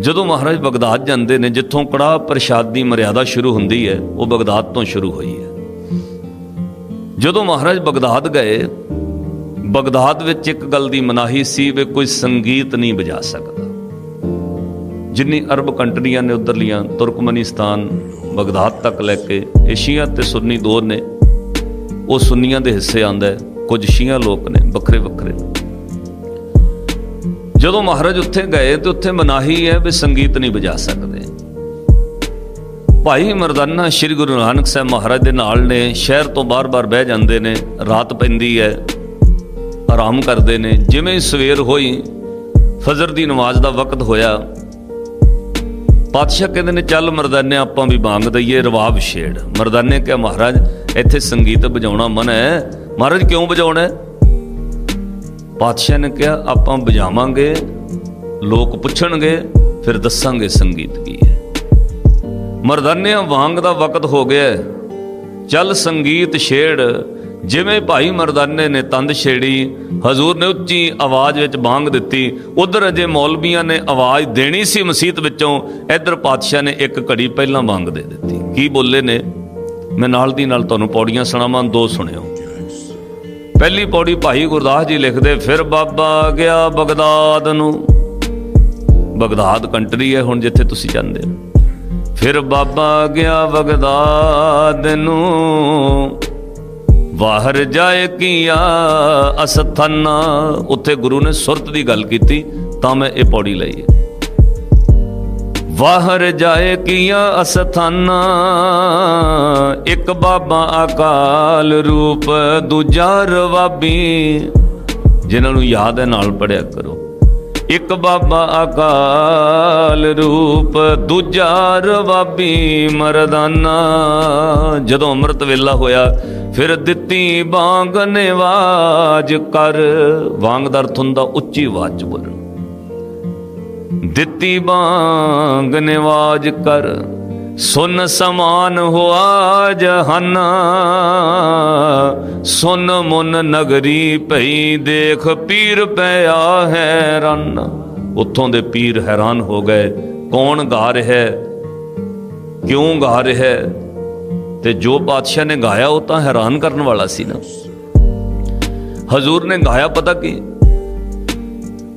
ਜਦੋਂ ਮਹਾਰਾਜ ਬਗਦਾਦ ਜਾਂਦੇ ਨੇ, ਜਿੱਥੋਂ ਕੜਾ ਪ੍ਰਸ਼ਾਦ ਦੀ ਮਰਿਆਦਾ ਸ਼ੁਰੂ ਹੁੰਦੀ ਹੈ, ਉਹ ਬਗਦਾਦ ਤੋਂ ਸ਼ੁਰੂ ਹੋਈ ਹੈ। ਜਦੋਂ ਮਹਾਰਾਜ ਬਗਦਾਦ ਗਏ, ਬਗਦਾਦ ਵਿੱਚ ਇੱਕ ਗੱਲ ਦੀ ਮਨਾਹੀ ਸੀ ਵੀ ਕੋਈ ਸੰਗੀਤ ਨਹੀਂ ਵਜਾ ਸਕਦਾ। ਜਿੰਨੀ ਅਰਬ ਕੰਟਰੀਆਂ ਨੇ ਉਧਰਲੀਆਂ, ਤੁਰਕਮਨਿਸਤਾਨ, ਬਗਦਾਦ ਤੱਕ ਲੈ ਕੇ, ਇਹ ਸ਼ੀਆ ਤੇ ਸੁੰਨੀ ਦੋ ਨੇ, ਉਹ ਸੁੰਨੀਆਂ ਦੇ ਹਿੱਸੇ ਆਂਦਾ ਕੁਝ ਸ਼ੀਆ ਲੋਕ ਨੇ ਵੱਖਰੇ ਵੱਖਰੇ ਜਦੋਂ ਮਹਾਰਾਜ ਉੱਥੇ ਗਏ ਤੇ ਉੱਥੇ ਮਨਾਹੀ ਹੈ ਵੀ ਸੰਗੀਤ ਨਹੀਂ ਵਜਾ ਸਕਦੇ। ਭਾਈ ਮਰਦਾਨਾ ਸ੍ਰੀ ਗੁਰੂ ਨਾਨਕ ਸਾਹਿਬ ਮਹਾਰਾਜ ਦੇ ਨਾਲ ਨੇ, ਸ਼ਹਿਰ ਤੋਂ ਬਾਰ-ਬਾਰ ਬਹਿ ਜਾਂਦੇ ਨੇ, ਰਾਤ ਪੈਂਦੀ ਹੈ, ਆਰਾਮ ਕਰਦੇ ਨੇ, ਜਿਵੇਂ ਸਵੇਰ ਹੋਈ, ਫਜਰ ਦੀ ਨਮਾਜ਼ ਦਾ ਵਕਤ ਹੋਇਆ, ਪਾਤਸ਼ਾਹ ਕਹਿੰਦੇ ਨੇ, ਚੱਲ ਮਰਦਾਨੇ ਆਪਾਂ ਵੀ ਬਾਂਗ ਦਈਏ, ਰਵਾਬ ਛੇੜ। ਮਰਦਾਨੇ ਕਿਹਾ, ਮਹਾਰਾਜ, ਇੱਥੇ ਸੰਗੀਤ ਵਜਾਉਣਾ ਮਨ ਹੈ। ਮਹਾਰਾਜ, ਕਿਉਂ ਵਜਾਉਣਾ ਹੈ? ਪਾਤਸ਼ਾਹ ਨੇ ਕਿਹਾ, ਆਪਾਂ ਵਜਾਵਾਂਗੇ, ਲੋਕ ਪੁੱਛਣਗੇ, ਫਿਰ ਦੱਸਾਂਗੇ ਸੰਗੀਤ ਕੀ ਹੈ। ਮਰਦਾਨਿਆਂ ਵਾਂਗ ਦਾ ਵਕਤ ਹੋ ਗਿਆ ਚੱਲ ਸੰਗੀਤ ਛੇੜ, ਜਿਵੇਂ ਭਾਈ ਮਰਦਾਨੇ ਨੇ ਤੰਦ ਛੇੜੀ, ਹਜ਼ੂਰ ਨੇ ਉੱਚੀ ਆਵਾਜ਼ ਵਿੱਚ ਬਾਂਗ ਦਿੱਤੀ। ਉਧਰ ਅਜੇ ਮੌਲਵੀਆਂ ਨੇ ਆਵਾਜ਼ ਦੇਣੀ ਸੀ ਮਸਜਿਦ ਵਿੱਚੋਂ, ਇੱਧਰ ਪਾਤਸ਼ਾਹ ਨੇ ਇੱਕ ਘੜੀ ਪਹਿਲਾਂ ਬਾਂਗ ਦੇ ਦਿੱਤੀ। ਕੀ ਬੋਲੇ ਨੇ? ਮੈਂ ਨਾਲ ਦੀ ਨਾਲ ਤੁਹਾਨੂੰ ਪੌੜੀਆਂ ਸੁਣਾਵਾਂ, ਦੋ ਸੁਣਿਓ। ਪਹਿਲੀ ਪੌੜੀ ਭਾਈ ਗੁਰਦਾਸ ਜੀ ਲਿਖਦੇ, ਫਿਰ ਬਾਬਾ ਗਿਆ ਬਗਦਾਦ ਨੂੰ। ਬਗਦਾਦ ਕੰਟਰੀ ਹੈ ਹੁਣ ਜਿੱਥੇ ਤੁਸੀਂ ਜਾਂਦੇ ਹੋ। ਫਿਰ ਬਾਬਾ ਗਿਆ ਬਗਦਾਦ ਨੂੰ। ਵਾਹਰ ਜਾਏ ਕੀਆ ਅਸਥਾਨਾ। ਉੱਥੇ ਗੁਰੂ ਨੇ ਸੁਰਤ ਦੀ ਗੱਲ ਕੀਤੀ, ਤਾਂ ਮੈਂ ਇਹ ਪੌੜੀ ਲਈ ਹੈ। ਵਾਹਰ ਜਾਏ ਕੀਆ ਅਸਥਾਨਾ। ਇੱਕ ਬਾਬਾ ਅਕਾਲ ਰੂਪ, ਦੂਜਾ ਰਵਾਬੀ। ਜਿਨ੍ਹਾਂ ਨੂੰ ਯਾਦ ਹੈ, ਨਾਲ ਪੜਿਆ ਕਰੋ। ਇੱਕ ਬਾਬਾ ਅਕਾਲ ਰੂਪ, ਦੂਜਾ ਰਵਾਬੀ ਮਰਦਾਨਾ। ਜਦੋਂ ਅੰਮ੍ਰਿਤ ਵੇਲਾ ਹੋਇਆ, ਫਿਰ ਦਿੱਤੀ ਬਾਂਗ ਨਿਵਾਜ ਕਰ। ਵਾਂਗ ਦਾ ਅਰਥ ਹੁੰਦਾ ਉੱਚੀ ਆਵਾਜ਼ ਚ ਬੋਲਣਾ। ਦਿੱਤੀ ਬਾਂਗ ਨਿਵਾਜ ਕਰ, ਸੁਨ ਸਮਾਨ ਹੋਆ ਜਹਾਨਾ, ਸੁਨ ਮੁਨ ਨਗਰੀ ਭਈ ਦੇਖ ਪੀਰ ਪਿਆ ਹੈਰਾਨ ਉੱਥੋਂ ਦੇ ਪੀਰ ਹੈਰਾਨ ਹੋ ਗਏ, ਕੌਣ ਗਾ ਰਿਹਾ ਹੈ? ਕਿਉਂ ਗਾ ਰਿਹਾ ਹੈ? ਤੇ ਜੋ ਬਾਦਸ਼ਾਹ ਨੇ ਗਾਇਆ ਉਹ ਤਾਂ ਹੈਰਾਨ ਕਰਨ ਵਾਲਾ ਸੀ ਨਾ। ਹਜ਼ੂਰ ਨੇ ਗਾਇਆ ਪਤਾ ਕੀ?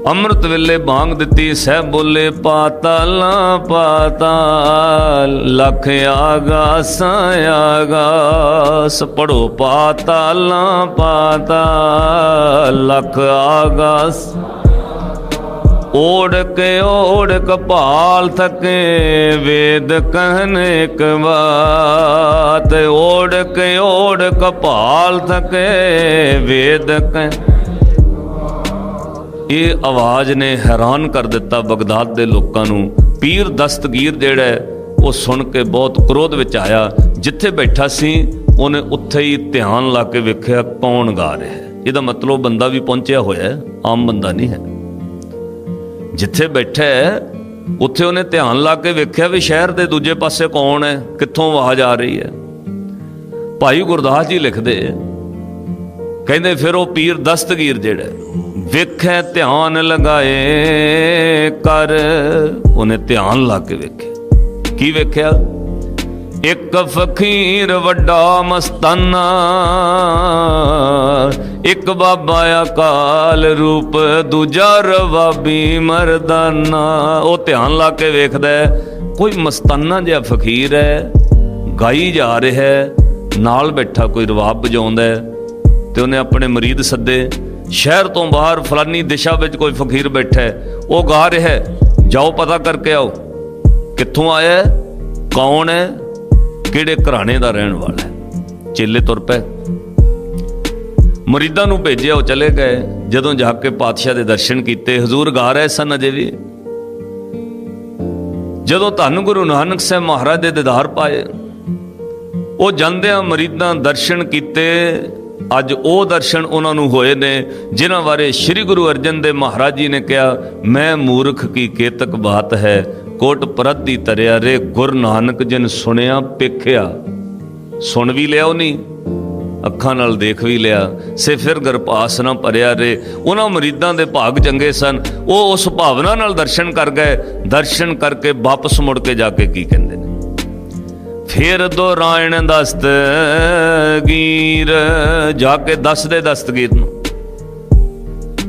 ਅੰਮ੍ਰਿਤ ਵੇਲੇ ਬਾਂਗ ਦਿੱਤੀ ਸਹਿ ਬੋਲੇ, ਪਾਤਾਲਾਂ, ਪਾਤਾਲ। ਲਖ ਆਗਾਸਾਂ, ਆਗਾਸ। ਪੜੋ ਪਾਤਾਲਾਂ, ਪਾਤਾਲ। ਲਖ ਆਗਾਸ। ਓੜ ਕੇ ਓੜ ਕਪਾਲ ਥਕੇ, ਵੇਦ ਕਹਿਨ ਇੱਕ ਬਾਤ। ਓੜ ਕੇ ਓੜ ਕਪਾਲ ਥਕੇ, ਵੇਦ ਕਹਿ ਇਹ ਆਵਾਜ਼ ਨੇ ਹੈਰਾਨ ਕਰ ਦਿੱਤਾ ਬਗਦਾਦ ਦੇ ਲੋਕਾਂ ਨੂੰ। ਪੀਰ ਦਸਤਗੀਰ ਜਿਹੜਾ ਉਹ ਸੁਣ ਕੇ ਬਹੁਤ ਕ੍ਰੋਧ ਵਿੱਚ ਆਇਆ। ਜਿੱਥੇ ਬੈਠਾ ਸੀ, ਉਹਨੇ ਉੱਥੇ ਹੀ ਧਿਆਨ ਲਾ ਕੇ ਵੇਖਿਆ ਕੌਣ ਗਾ ਰਿਹਾ ਹੈ। ਇਹਦਾ ਮਤਲਬ ਬੰਦਾ ਵੀ ਪਹੁੰਚਿਆ ਹੋਇਆ ਹੈ, ਆਮ ਬੰਦਾ ਨਹੀਂ ਹੈ। ਜਿੱਥੇ ਬੈਠਾ ਹੈ, ਉੱਥੇ ਉਹਨੇ ਧਿਆਨ ਲਾ ਕੇ ਵੇਖਿਆ ਵੀ ਸ਼ਹਿਰ ਦੇ ਦੂਜੇ ਪਾਸੇ ਕੌਣ ਹੈ, ਕਿੱਥੋਂ ਆਵਾਜ਼ ਆ ਰਹੀ ਹੈ। ਭਾਈ ਗੁਰਦਾਸ ਜੀ ਲਿਖਦੇ ਕਹਿੰਦੇ ਫਿਰ ਉਹ ਪੀਰ ਦਸਤਗੀਰ ਜਿਹੜਾ ਵੇਖੈ ਧਿਆਨ ਲਗਾਏ ਕਰ। ਉਹਨੇ ਧਿਆਨ ਲਾ ਕੇ ਵੇਖਿਆ। ਕੀ ਵੇਖਿਆ? ਇੱਕ ਫਕੀਰ ਵੱਡਾ ਮਸਤਾਨਾ, ਇੱਕ ਬਾਬਾ ਅਕਾਲ ਰੂਪ, ਦੂਜਾ ਰਵਾਬੀ ਮਰਦਾਨਾ। ਉਹ ਧਿਆਨ ਲਾ ਕੇ ਵੇਖਦਾ ਕੋਈ ਮਸਤਾਨਾ ਜਿਹਾ ਫਕੀਰ ਹੈ, ਗਾਈ ਜਾ ਰਿਹਾ ਹੈ, ਨਾਲ ਬੈਠਾ ਕੋਈ ਰਵਾਬ ਵਜਾਉਂਦਾ ਹੈ, ਤੇ ਉਹਨੇ ਆਪਣੇ ਮਰੀਦ ਸੱਦੇ। ਸ਼ਹਿਰ ਤੋਂ ਬਾਹਰ ਫਲਾਨੀ ਦਿਸ਼ਾ ਵਿੱਚ ਕੋਈ ਫਕੀਰ ਬੈਠਾ ਹੈ, ਉਹ ਗਾ ਰਿਹਾ ਹੈ, ਜਾਓ ਪਤਾ ਕਰਕੇ ਆਓ, ਕਿੱਥੋਂ ਆਇਆ ਹੈ, ਕੌਣ ਹੈ, ਕਿਹੜੇ ਘਰਾਣੇ ਦਾ ਰਹਿਣ ਵਾਲਾ ਹੈ। ਚੇਲੇ ਤੁਰ ਪਏ। ਮਰੀਦਾਂ ਨੂੰ ਭੇਜਿਆ, ਉਹ ਚਲੇ ਗਏ। ਜਦੋਂ ਜਾ ਕੇ ਪਾਤਸ਼ਾਹ ਦੇ ਦਰਸ਼ਨ ਕੀਤੇ, ਹਜ਼ੂਰ ਗਾ ਰਹੇ ਸਨ ਅਜੇ ਵੀ। ਜਦੋਂ ਧੰਨ ਗੁਰੂ ਨਾਨਕ ਸਾਹਿਬ ਮਹਾਰਾਜ ਦੇ ਦੀਦਾਰ ਪਾਏ, ਉਹ ਜਾਂਦਿਆਂ ਮਰੀਦਾਂ ਦਰਸ਼ਨ ਕੀਤੇ ਅੱਜ ਉਹ ਦਰਸ਼ਨ ਉਹਨਾਂ ਨੂੰ ਹੋਏ ਨੇ, ਜਿਨ੍ਹਾਂ ਬਾਰੇ ਸ੍ਰੀ ਗੁਰੂ ਅਰਜਨ ਦੇਵ ਮਹਾਰਾਜ ਜੀ ਨੇ ਕਿਹਾ, ਮੈਂ ਮੂਰਖ ਕੀ ਕੇਤਕ ਬਾਤ ਹੈ, ਕੋਟ ਪਰਤ ਦੀ ਤਰਿਆ ਰੇ ਗੁਰ ਨਾਨਕ ਜਿਨ ਸੁਣਿਆ ਪੇਖਿਆ। ਸੁਣ ਵੀ ਲਿਆ ਉਹ ਨਹੀਂ ਅੱਖਾਂ ਨਾਲ ਦੇਖ ਵੀ ਲਿਆ, ਸੇ ਫਿਰ ਗਰਪਾਸ ਨਾ ਭਰਿਆ ਰੇ। ਉਹਨਾਂ ਮਰੀਦਾਂ ਦੇ ਭਾਗ ਚੰਗੇ ਸਨ। ਉਹ ਉਸ ਭਾਵਨਾ ਨਾਲ ਦਰਸ਼ਨ ਕਰ ਗਏ। ਦਰਸ਼ਨ ਕਰਕੇ ਵਾਪਸ ਮੁੜ ਕੇ ਜਾ ਕੇ ਕੀ ਕਹਿੰਦੇ ਨੇ? ਫਿਰ ਦੋਰਾਇਣ ਦਸਤਗੀਰ ਜਾ ਕੇ ਦੱਸਦੇ ਦਸਤਗੀਰ ਨੂੰ।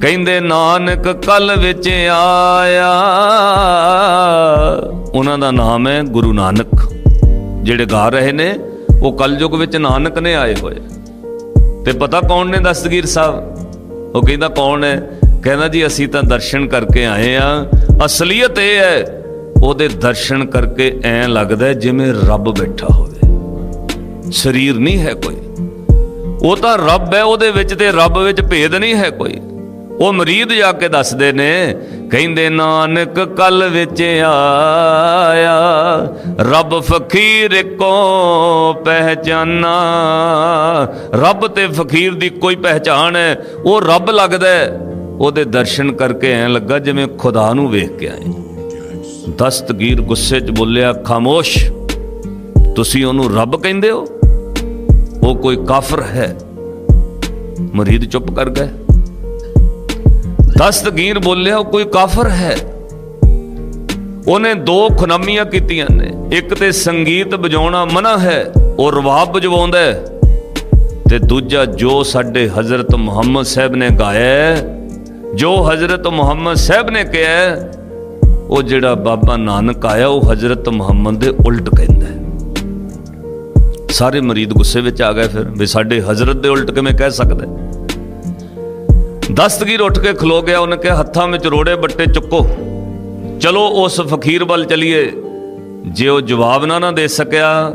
ਕਹਿੰਦੇ, ਨਾਨਕ ਕਲ ਵਿੱਚ ਆਇਆ, ਉਹਨਾਂ ਦਾ ਨਾਮ ਹੈ ਗੁਰੂ ਨਾਨਕ। ਜਿਹੜੇ ਗਾ ਰਹੇ ਨੇ, ਉਹ ਕਲਯੁਗ ਵਿੱਚ ਨਾਨਕ ਨੇ ਆਏ ਹੋਏ। ਤੇ ਪਤਾ ਕੌਣ ਨੇ ਦਸਤਗੀਰ ਸਾਹਿਬ? ਉਹ ਕਹਿੰਦਾ, ਕੌਣ ਹੈ? ਕਹਿੰਦਾ ਜੀ, ਅਸੀਂ ਤਾਂ ਦਰਸ਼ਨ ਕਰਕੇ ਆਏ ਆ ਅਸਲੀਅਤ ਇਹ ਹੈ ਉਹਦੇ ਦਰਸ਼ਨ ਕਰਕੇ ਐ ਲੱਗਦਾ ਜਿਵੇਂ ਰੱਬ ਬੈਠਾ ਹੋਵੇ। ਸਰੀਰ ਨਹੀਂ ਹੈ ਕੋਈ। ਉਹ ਤਾਂ ਰੱਬ ਹੈ, ਉਹਦੇ ਵਿੱਚ ਤੇ ਰੱਬ ਵਿੱਚ ਭੇਦ ਨਹੀਂ ਹੈ ਕੋਈ। ਉਹ ਮਰੀਦ ਜਾ ਕੇ ਦੱਸਦੇ ਨੇ, ਕਹਿੰਦੇ, ਨਾਨਕ ਕਲ ਵਿੱਚ ਆਇਆ, ਰੱਬ ਫਕੀਰ ਕੋ ਪਹਿਚਾਨਾ। ਰੱਬ ਤੇ ਫਕੀਰ ਦੀ ਕੋਈ ਪਹਿਚਾਨ ਹੈ, ਉਹ ਰੱਬ ਲੱਗਦਾ ਉਹਦੇ ਦਰਸ਼ਨ ਕਰਕੇ ਐ ਲੱਗਾ ਜਿਵੇਂ ਖੁਦਾ ਨੂੰ ਵੇਖ ਕੇ ਆਏ। ਦਸਤਗੀਰ ਗੁੱਸੇ 'ਚ ਬੋਲਿਆ, ਖਾਮੋਸ਼, ਤੁਸੀਂ ਉਹਨੂੰ ਰੱਬ ਕਹਿੰਦੇ ਹੋ? ਉਹ ਕੋਈ ਕਾਫਰ ਹੈ? ਮਰੀਦ ਚੁੱਪ ਕਰ ਗਏ। ਦਸਤਗੀਰ ਬੋਲਿਆ, ਉਹ ਕੋਈ ਕਾਫਰ ਹੈ? ਉਹਨੇ ਦੋ ਖੁਨਾਮੀਆਂ ਕੀਤੀਆਂ ਨੇ। ਇੱਕ ਤੇ ਸੰਗੀਤ ਵਜਾਉਣਾ ਮਨਾ ਹੈ, ਉਹ ਰਵਾਬ ਵਜਵਾਉਂਦਾ ਹੈ। ਤੇ ਦੂਜਾ, ਜੋ ਸਾਡੇ ਹਜ਼ਰਤ ਮੁਹੰਮਦ ਸਾਹਿਬ ਨੇ ਗਾਇਆ ਜੋ ਹਜ਼ਰਤ ਮੁਹੰਮਦ ਸਾਹਿਬ ਨੇ ਕਿਹਾ ਉਹ ਜਿਹੜਾ ਬਾਬਾ ਨਾਨਕ ਆਇਆ, ਉਹ ਹਜ਼ਰਤ ਮੁਹੰਮਦ ਦੇ ਉਲਟ ਕਹਿੰਦਾ ਸਾਰੇ ਮਰੀਦ ਗੁੱਸੇ ਵਿੱਚ ਆ ਗਏ ਫਿਰ, ਵੀ ਸਾਡੇ ਹਜ਼ਰਤ ਦੇ ਉਲਟ ਕਿਵੇਂ ਕਹਿ ਸਕਦਾ ਦਸਤਗੀਰ ਉੱਠ ਕੇ ਖਲੋ ਗਿਆ, ਉਹਨੇ ਕਿਹਾ, ਹੱਥਾਂ ਵਿੱਚ ਰੋੜੇ ਬੱਟੇ ਚੁੱਕੋ। ਚਲੋ ਉਸ ਫਕੀਰ ਵੱਲ ਚਲੀਏ। ਜੇ ਉਹ ਜਵਾਬ ਨਾ ਨਾ ਦੇ ਸਕਿਆ,